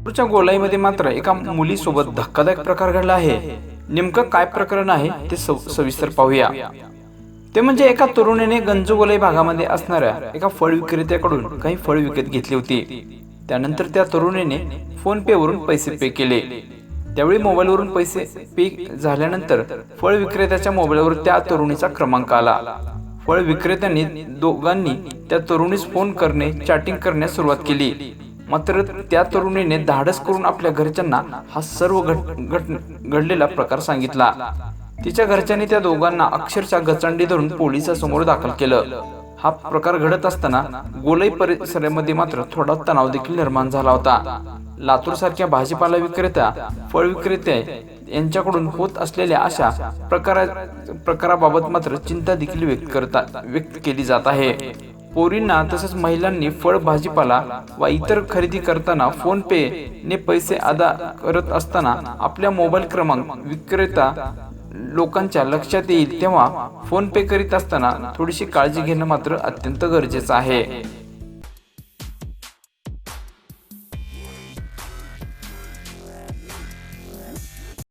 लातूरच्या गोलाईमध्ये मात्र एका मुलीसोबत धक्कादायक प्रकार घडला आहे. नेमकं काय प्रकरण आहे ते सविस्तर पाहूया. ते म्हणजे एका तरुणीने गंजगोलाई भागामध्ये असणाऱ्या एका फळ विक्रेत्याकडून काही फळ विकत घेतली होती. त्यानंतर त्या तरुणीने फोन पे वरून पैसे पे केले. त्यावेळी मोबाईलवरून पैसे पे झाल्यानंतर फळ विक्रेत्याच्या मोबाईलवर त्या तरुणीचा क्रमांक आला. फळ विक्रेत्यांनी दोघांनी त्या तरुणीस फोन करणे चॅटिंग करण्यास सुरुवात केली. मात्र त्या तरुणीने धाडस करून आपल्या घरच्यांना हा सर्व घट घडलेला प्रकार सांगितला. तिच्या घरच्यांनी त्या दोघांना अक्षरशः गचंडी धरून पोलिसासमोर दाखल केलं. हा प्रकार घडत असताना गोलई परिसरामध्ये मात्र थोडा तणाव देखील निर्माण झाला होता. लातूर सारख्या भाजीपाला विक्रेता फळ विक्रेते यांच्याकडून होत असलेल्या अशा प्रकारा प्रकाराबाबत मात्र चिंता देखील व्यक्त करता व्यक्त केली जात आहे. पोरींना तसंच महिलांनी फळ भाजीपाला व इतर खरेदी करताना फोन पे ने पैसे अदा करत असताना आपल्या मोबाईल क्रमांक विक्रेता लोकांच्या लक्षात येईल तेव्हा फोन पे करीत असताना थोडीशी काळजी घेणं मात्र अत्यंत गरजेचं आहे.